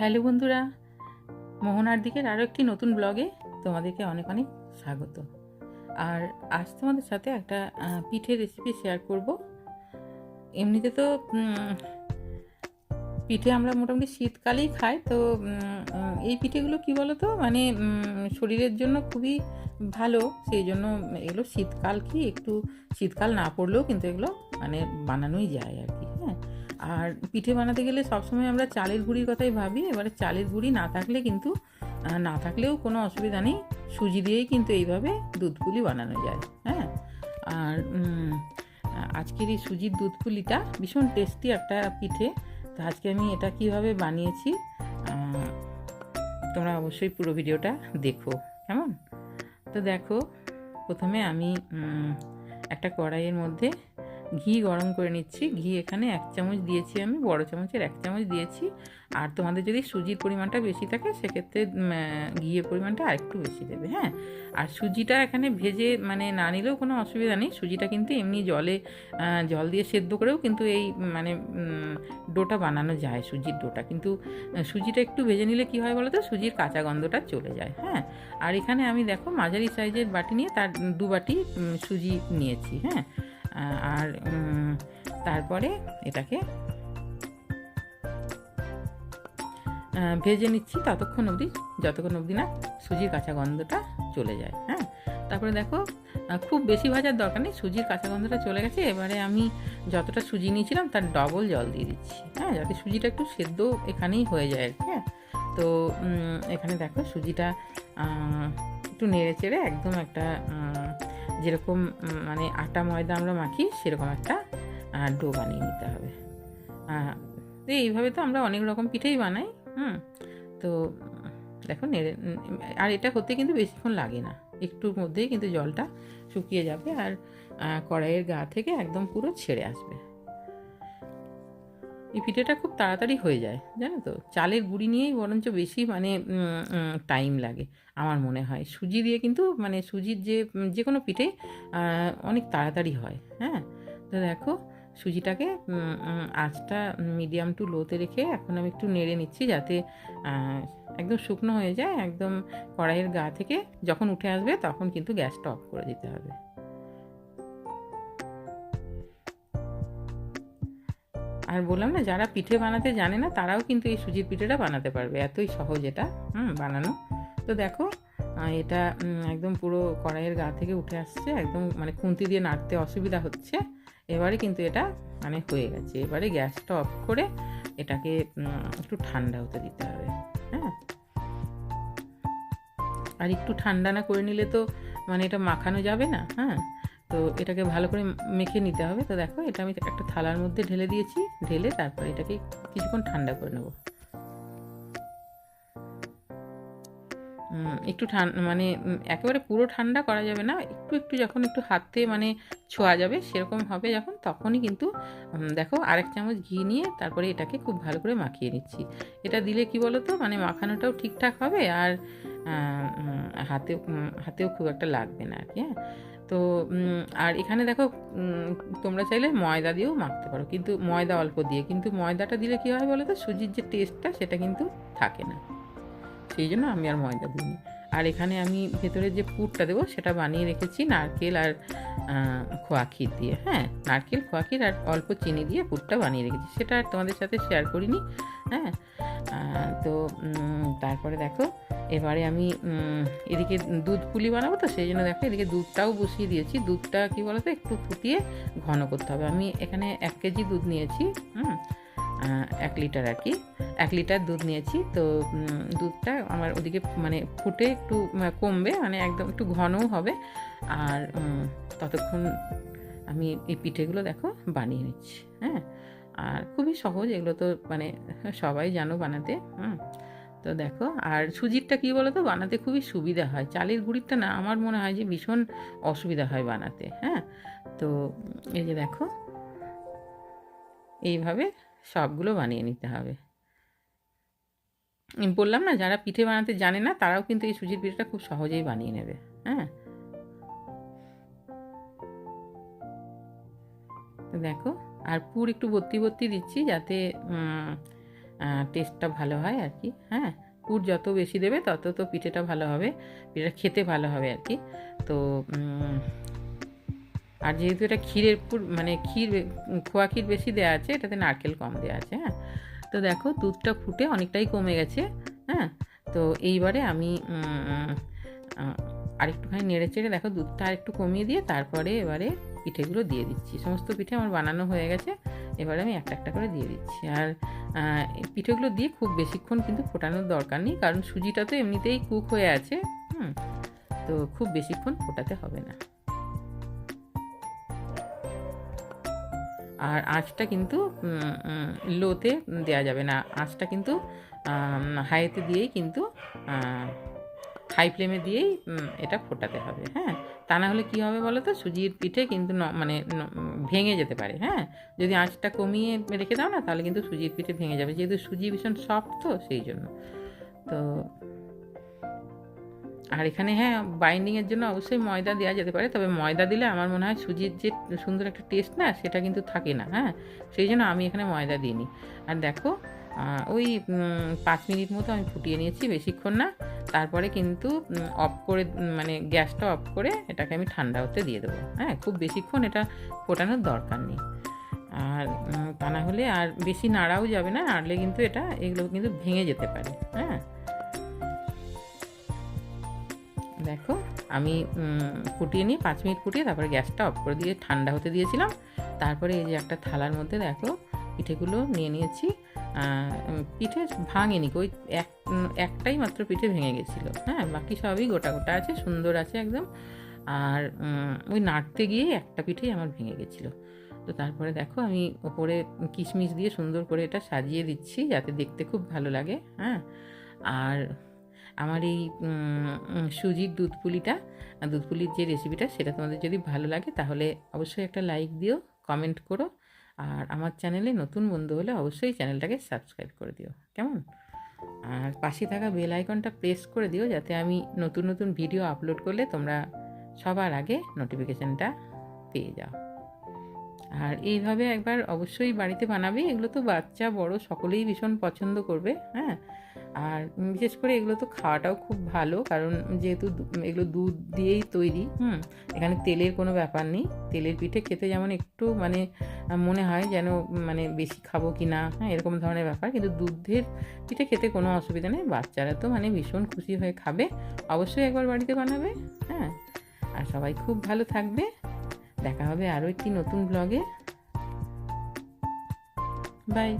Hello বন্ধুরা, মোহনার দিকের আরও একটি নতুন ব্লগে তোমাদেরকে অনেক অনেক স্বাগত। আর আজ তোমাদের সাথে একটা পিঠের রেসিপি শেয়ার করব। এমনিতে তো পিঠে আমরা মোটামুটি শীতকালেই খাই, তো এই পিঠেগুলো কি বলো তো মানে শরীরের জন্য খুবই ভালো, সেই জন্য এগুলো শীতকাল কি একটু, শীতকাল না পড়লেও কিন্তু এগুলো মানে বানানোই যায় আর কি হ্যাঁ? আর পিঠে বানাতে গেলে সবসময় আমরা চালের গুঁড়ির কথাই ভাবি। এবারে চালের গুঁড়ি না থাকলে কিন্তু না থাকলেও কোনো অসুবিধা নেই। সুজি দিয়েই কিন্তু এইভাবে দুধ পুলি বানানো যায় হ্যাঁ? আর আজকের এই সুজির দুধ পুলিটা ভীষণ টেস্টি একটা পিঠে। তো আজকে আমি এটা কীভাবে বানিয়েছি তোমরা অবশ্যই পুরো ভিডিওটা দেখো, কেমন? তো দেখো, প্রথমে আমি একটা কড়াইয়ের মধ্যে ঘি গরম করে নিচ্ছি। ঘি এখানে এক চামচ দিয়েছি আমি, বড় চামচের এক চামচ দিয়েছি। আর তোমাদের যদি সুজির পরিমাণটা বেশি থাকে, সেক্ষেত্রে ঘিয়ের পরিমাণটা আরেকটু বেশি দেবে হ্যাঁ? আর সুজিটা এখানে ভেজে মানে না নিলেও কোনো অসুবিধা নেই। সুজিটা কিন্তু এমনি জলে জল দিয়ে সেদ্ধ করেও কিন্তু এই মানে ডোটা বানানো যায়, সুজির ডোটা। কিন্তু সুজিটা একটু ভেজে নিলে কি হয় বলো তো সুজির কাঁচা গন্ধটা চলে যায় হ্যাঁ? আর এখানে আমি দেখো মাঝারি সাইজের বাটি নিয়ে তার দু বাটি সুজি নিয়েছি হ্যাঁ? আর তারপরে এটাকে ভেজে নিচ্ছি ততক্ষণ অবধি, যতক্ষণ অবধি না সুজির কাঁচা গন্ধটা চলে যায় হ্যাঁ? তারপরে দেখো খুব বেশি ভাজার দরকার নেই, সুজির কাঁচা গন্ধটা চলে গেছে, এবারে আমি যতটা সুজি নিয়েছিলাম তার ডবল জল দিয়ে দিচ্ছি হ্যাঁ? যাতে সুজিটা একটু সেদ্ধ এখানেই হয়ে যায় আর কি হ্যাঁ? তো এখানে দেখো সুজিটা একটু নেড়ে চেড়ে একদম একটা যেরকম মানে আটা, ময়দা আমরা মাখি, সেরকম একটা ডো বানিয়ে নিতে হবে। তো এইভাবে তো আমরা অনেক রকম পিঠেই বানাই, হুম? তো দেখো নেড়ে আর এটা হতে কিন্তু বেশিক্ষণ লাগে না। একটুর মধ্যেই কিন্তু জলটা শুকিয়ে যাবে আর কড়াইয়ের গা থেকে একদম পুরো ছেড়ে আসবে। এই পিঠেটা খুব তাড়াতাড়ি হয়ে যায়, জানো তো? চালের গুঁড়ি নিয়েই বরঞ্চ বেশি মানে টাইম লাগে, আমার মনে হয়। সুজি দিয়ে কিন্তু মানে সুজির যে যে কোনো পিঠে অনেক তাড়াতাড়ি হয় হ্যাঁ? তো দেখো, সুজিটাকে আঁচটা মিডিয়াম টু লোতে রেখে এখন আমি একটু নেড়ে নিচ্ছি যাতে একদম শুকনো হয়ে যায়, একদম কড়াইয়ের গা থেকে যখন উঠে আসবে তখন কিন্তু গ্যাসটা অফ করে দিতে হবে। আর বললাম না, যারা পিঠে বানাতে জানে না, তারাও কিন্তু এই সুজির পিঠেটা বানাতে পারবে। এতই সহজ এটা, হুম, বানানো। তো দেখো এটা একদম পুরো কড়াইয়ের গা থেকে উঠে আসছে, একদম মানে খুন্তি দিয়ে নাড়তে অসুবিধা হচ্ছে। এবারে কিন্তু এটা মানে হয়ে গেছে। এবারে গ্যাসটা অফ করে এটাকে একটু ঠান্ডা হতে দিতে হবে হ্যাঁ। আর একটু ঠান্ডা না করে নিলে তো মানে এটা মাখানো যাবে না হ্যাঁ। তো এটাকে ভালো করে মেখে নিতে হবে। তো দেখো, এটা আমি একটা থালার মধ্যে ঢেলে দিয়েছি। ঢেলে তারপর এটাকে কিছুক্ষণ ঠান্ডা করে নেব। একটু ঠান্ডা মানে একেবারে পুরো ঠান্ডা করা যাবে না। একটু একটু যখন একটু হাতে মানে ছোঁয়া যাবে, সেরকম হবে যখন, তখনই কিন্তু দেখো আরেক চামচ ঘি নিয়ে তারপরে এটাকে খুব ভালো করে মাখিয়ে নিচ্ছি। এটা দিলে কি বলো তো মানে মাখানোটাও ঠিকঠাক হবে আর হাতেও হাতেও খুব একটা লাগবে না আর কি হ্যাঁ? তো আর এখানে দেখো তোমরা চাইলে ময়দা দিয়েও মাখতে পারো। কিন্তু ময়দা অল্প দিয়ে কিন্তু ময়দাটা দিলে কী হয় বলো তো সুজির যে টেস্টটা সেটা কিন্তু থাকে না। সেই জন্য আমি আর ময়দা দিইনি। আর এখানে আমি ভেতরে যে পুরটা দেবো সেটা বানিয়ে রেখেছি নারকেল আর আহ, খোয়া ক্ষীর দিয়ে হ্যাঁ? নারকেল খোয়া ক্ষীর আর অল্প চিনি দিয়ে পুরটা বানিয়ে রেখেছি। সেটা আর তোমাদের সাথে শেয়ার করিনি হ্যাঁ? তো তারপরে দেখো এবারে আমি এদিকে দুধ পুলি বানাবো তো, সেই জন্য দেখো এদিকে দুধটাও বসিয়ে দিয়েছি। দুধটা কি বলতো, একটু ফুটিয়ে ঘন করতে হবে। আমি এখানে এক কেজি দুধ নিয়েছি, হুম এক লিটার আর কি। এক লিটার দুধ নিয়েছি, তো দুধটা আমার ওদিকে মানে ফুটে একটু কমবে মানে একদম একটু ঘনও হবে। আর ততক্ষণ আমি এই পিঠেগুলো দেখো বানিয়ে নিচ্ছি হ্যাঁ। আর খুবই সহজ, এগুলো তো মানে সবাই জানো বানাতে, হুম। তো দেখো, আর সুজিরটা কী বলো তো বানাতে খুবই সুবিধা হয়। চালের গুঁড়িটা না, আমার মনে হয় যে ভীষণ অসুবিধা হয় বানাতে হ্যাঁ? তো এই যে দেখো, এইভাবে সবগুলো বানিয়ে নিতে হবে। বললাম না, যারা পিঠে বানাতে জানে না, তারাও কিন্তু এই সুজির পিঠেটা খুব সহজেই বানিয়ে নেবে হ্যাঁ? দেখো, আর পুর একটু ভর্তি ভর্তি দিচ্ছি যাতে টেস্টটা ভালো হয় আর কি। হ্যাঁ পুর যত বেশি দেবে তত তো পিঠেটা ভালো হবে, পিঠেটা খেতে ভালো হবে আর কি। তো আর যেহেতু এটা ক্ষীরের পুর মানে ক্ষীর খোয়া ক্ষীর বেশি দেওয়া আছে, এটাতে নারকেল কম দেওয়া আছে হ্যাঁ। তো দেখো, দুধটা ফুটে অনেকটাই কমে গেছে হ্যাঁ। তো এইবারে আমি আরেকটুখানি নেড়ে চেড়ে দেখো দুধটা আরেকটু কমিয়ে দিয়ে তারপরে এবারে পিঠেগুলো দিয়ে দিচ্ছি। সমস্ত পিঠে আমার বানানো হয়ে গেছে, এবারে আমি একটা একটা করে দিয়ে দিচ্ছি। আর পিঠেগুলো দিয়ে খুব বেশিক্ষণ কিন্তু ফোটানোর দরকার নেই, কারণ সুজিটা তো এমনিতেই কুক হয়ে আছে, হুম, তো খুব বেশিক্ষণ ফোটাতে হবে না। আর আঁচটা কিন্তু লোতে দেওয়া যাবে না, আঁচটা কিন্তু হাইতে দিয়েই কিন্তু হাই ফ্লেমে দিয়েই এটা ফোটাতে হবে হ্যাঁ। তা না হলে কী হবে বলো তো সুজির পিঠে কিন্তু মানে ভেঙে যেতে পারে হ্যাঁ। যদি আঁচটা কমিয়ে রেখে দাও না, তাহলে কিন্তু সুজির পিঠে ভেঙে যাবে। যেহেতু সুজি ভীষণ সফট তো, সেই জন্য। তো আর এখানে হ্যাঁ বাইন্ডিংয়ের জন্য অবশ্যই ময়দা দেওয়া যেতে পারে। তবে ময়দা দিলে আমার মনে হয় সুজির যে সুন্দর একটা টেস্ট না, সেটা কিন্তু থাকে না হ্যাঁ। সেই জন্য আমি এখানে ময়দা দিইনি। আর দেখো ওই পাঁচ মিনিট মতো আমি ফুটিয়ে নিয়েছি, বেশিক্ষণ না। তারপরে কিন্তু অফ করে মানে গ্যাসটা অফ করে এটাকে আমি ঠান্ডা হতে দিয়ে দেবো। হ্যাঁ খুব বেশিক্ষণ এটা ফোটানোর দরকার নেই। আর তা না হলে আর বেশি নাড়াও যাবে না, নাড়লে কিন্তু এটা, এগুলো কিন্তু ভেঙে যেতে পারে। হ্যাঁ। দেখো, আমি ফুটিয়ে নিয়ে পাঁচ মিনিট ফুটিয়ে তারপরে গ্যাসটা অফ করে দিয়ে ঠান্ডা হতে দিয়েছিলাম। তারপরে এই যে একটা থালার মধ্যে দেখো, পিঠেগুলো নিয়ে নিয়েছি। পিঠে ভাঙেনি ওই এক একটাই মাত্র পিঠে ভেঙে গেছিল। হ্যাঁ বাকি সবই গোটা গোটা আছে, সুন্দর আছে একদম। আর ওই নাড়তে গিয়ে একটা পিঠেই আমার ভেঙে গেছিল। তো তারপরে দেখো আমি ওপরে কিশমিশ দিয়ে সুন্দর করে এটা সাজিয়ে দিচ্ছি, যাতে দেখতে খুব ভালো লাগে হ্যাঁ। আর আমার এই সুজির দুধ পুলিটা দুধ পুলির যে রেসিপিটা সেটা তোমাদের যদি ভালো লাগে, তাহলে অবশ্যই একটা লাইক দিও কমেন্ট করো। আর আমার চ্যানেলে নতুন বন্ধু হলে অবশ্যই চ্যানেলটাকে সাবস্ক্রাইব করে দিও, কেমন? আর পাশে থাকা বেল আইকনটা প্রেস করে দিও যাতে আমি নতুন নতুন ভিডিও আপলোড করলে তোমরা সবার আগে নোটিফিকেশানটা পেয়ে যাও। আর এইভাবে একবার অবশ্যই বাড়িতে বানাবে, এগুলো তো বাচ্চা, বড়, সকলেই ভীষণ পছন্দ করবে হ্যাঁ? আর বিশেষ করে এগুলো তো খাওয়াটাও খুব ভালো, কারণ যেহেতু এগুলো দুধ দিয়েই তৈরি, হুম, এখানে তেলের কোনো ব্যাপার নেই। তেলের পিঠে খেতে যেমন একটু মানে মনে হয় যেন মানে বেশি খাব কি না হ্যাঁ এরকম ধরনের ব্যাপার, কিন্তু দুধের পিঠে খেতে কোনো অসুবিধা নেই। বাচ্চারা তো মানে ভীষণ খুশি হয়ে খাবে, অবশ্যই একবার বাড়িতে বানাবে হ্যাঁ। আর সবাই খুব ভালো থাকবে। দেখা হবে আরও একটি নতুন ব্লগে বাই